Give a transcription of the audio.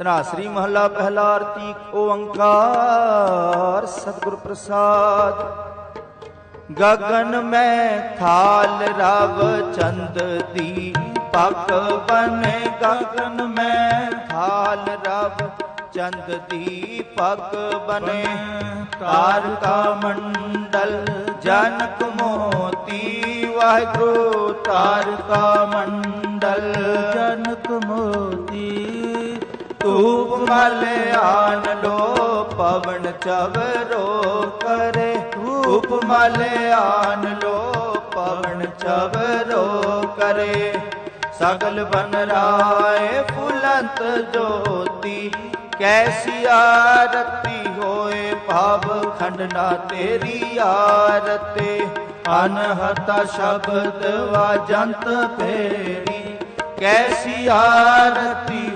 ਤਨਾਸਰੀ ਮਹੱਲਾ ਪਹਿਲਾ ਆਰਤੀ, ਓੰਕਾਰ, ਸਤਿਗੁਰ ਪ੍ਰਸਾਦ। ਗਗਨ ਮੈਂ ਥਾਲ ਰਵ ਚੰਦ ਦੀ ਪੱਕ ਬਨੇ ਗਗਨ ਮੈਂ ਥਾਲ ਰਵ ਚੰਦ ਦੀ ਪੱਕ ਬਨੇ ਤਾਰਕਾ ਮੰਡਲ ਜਨਕ ਮੋਤੀ, ਵਾਹਿਗੁਰੂ ਤਾਰਕਾ ਮੰਡਲ। ਜਨਕ ਮੋਤੀ ਧੂਪ ਮਲ ਆਨ ਲੋ ਪਵਨ ਚਵਰੋ ਕਰੇ। ਧੂਪ ਮਲ ਆਨ ਲੋ ਪਵਨ ਚਵਰੋ ਕਰੇ। ਸਗਲ ਬਨ ਰਾਏ ਫੁਲੰਤ ਜੋਤੀ, ਕੈਸੀ ਆਰਤੀ ਹੋਏ ਭਾਵ ਖੰਡਨਾ ਤੇਰੀ ਆਰਤੇ। ਅਨਹਤਾ ਸ਼ਬਦ ਵਾਜੰਤ ਫੇਰੀ ਕੈਸੀ ਆਰਤੀ